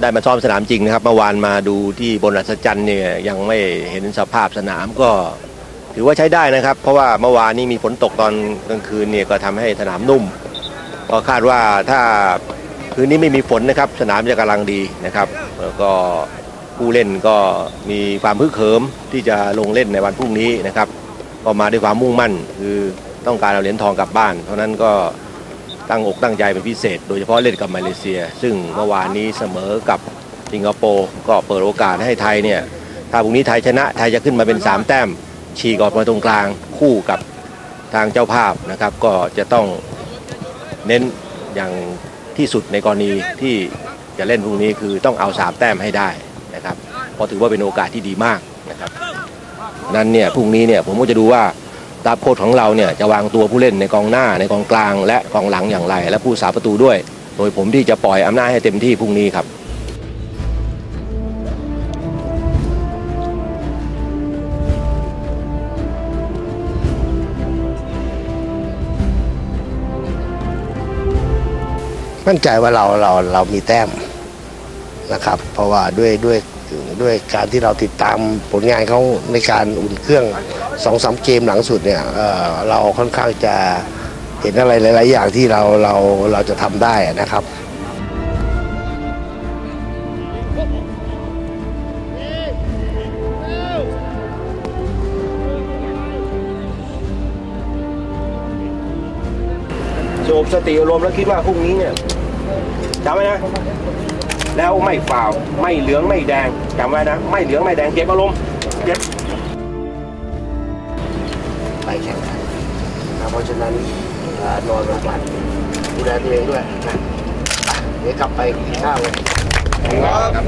ได้มาซ้อมสนามจริงนะครับเมื่อวานมาดูที่บนอัศจรรย์เนี่ยยังไม่เห็นสภาพสนามก็ ถือว่าใช้ได้นะครับ เพราะว่าเมื่อวานนี้มีฝนตกตอนกลางคืนเนี่ยก็ทำให้สนามนุ่มก็คาดว่าถ้าคืนนี้ไม่มีฝนนะครับ สนามจะกำลังดีนะครับแล้วก็ผู้เล่นก็มีความพึกเขิมที่จะลงเล่นในวันพรุ่งนี้นะครับ ก็มาด้วยความมุ่งมั่น คือต้องการเอาเหรียญทองกลับบ้าน เพราะนั้นก็ ตั้งอกตั้งใจเป็นพิเศษ โดยเฉพาะเล่นกับมาเลเซีย ซึ่งเมื่อวานนี้เสมอกับสิงคโปร์ก็เปิดโอกาสให้ไทยเนี่ยถ้าพรุ่งนี้ไทยชนะไทยจะขึ้นมาเป็น 3 แต้มฉีกออกมาตรงกลางคู่กับทางเจ้าภาพนะครับก็จะต้องเน้นอย่างที่สุดในกรณีที่จะเล่นพรุ่งนี้คือต้องเอา 3 แต้มให้ได้นะครับเพราะถือว่าเป็นโอกาสที่ดีมากนะครับนั้นเนี่ยพรุ่งนี้เนี่ยผมก็จะดูว่า ตาโค้ชของเราเนี่ยจะวางตัวผู้เล่นในกองหน้าในกองกลาง และกองหลังอย่างไร และผู้สาประตูด้วย โดยผมที่จะปล่อยอำนาจให้เต็มที่พรุ่งนี้ครับมั่นใจว่าเราเราเรามีแต้มนะครับ เพราะว่าด้วยด้วย ด้วยการที่เราติดตามผลงานเขาในการอุ่นเครื่องสองสามเกมหลังสุดเนี่ยเเราค่อนข้างจะเห็นอะไรหลาย ๆ อย่างที่เราเราเราจะทำได้นะครับสงบสติอารมณ์แล้วคิดว่าพรุ่งนี้เนี่ย จำไว้นะ แล้วไม่ฝ่าวไม่เหลืองไม่แดงจำไว้นะ ไม่เหลืองไม่แดงเก็บอารมณ์เก็บไปแข่งขันนะเพราะฉะนั้นเอ่อนอนโรงพยาบาลดูแลตัวเองด้วยนะไปเดี๋ยวกลับไปกินข้าวเลยครับ